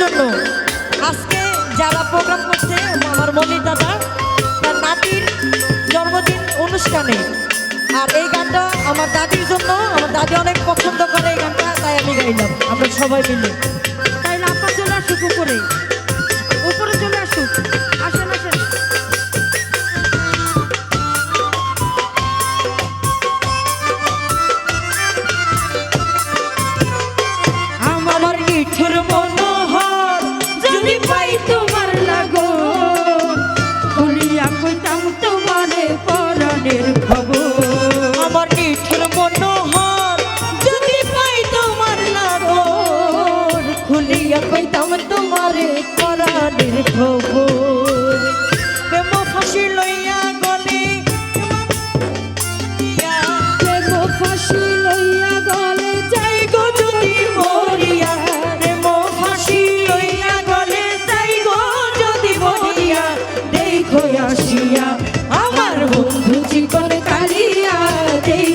জন্য। আজকে যারা প্রোগ্রাম করছে, আমার মনির দাদা, তার নাতির জন্মদিন অনুষ্ঠানে। আর এই গানটা আমার দাদির জন্য, আমার দাদি অনেক পছন্দ করে এই গানটা, তাই আমি গাইলাম। আমরা সবাই মিলে। তাই লাপা চলে আসুক উপরে। উপরে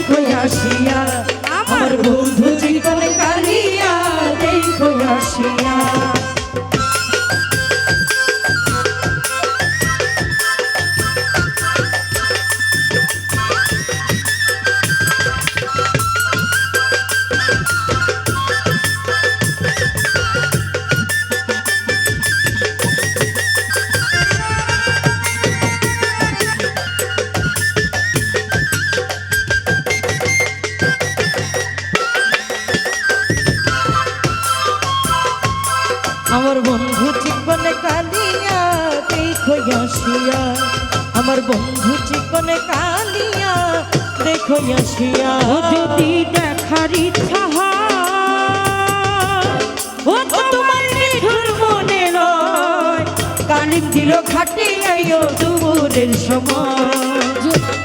দেখো আমার বন্ধু চিকনে কালিয়া দেখো আসিয়া। আমার বন্ধু চিকনে কালিয়া দেখো আসিয়া। ও যদি দেখার ইচ্ছা ও তোমার নিঠুর মনে লয় কালিম দিল খাটে আইও দুপুরের সময়।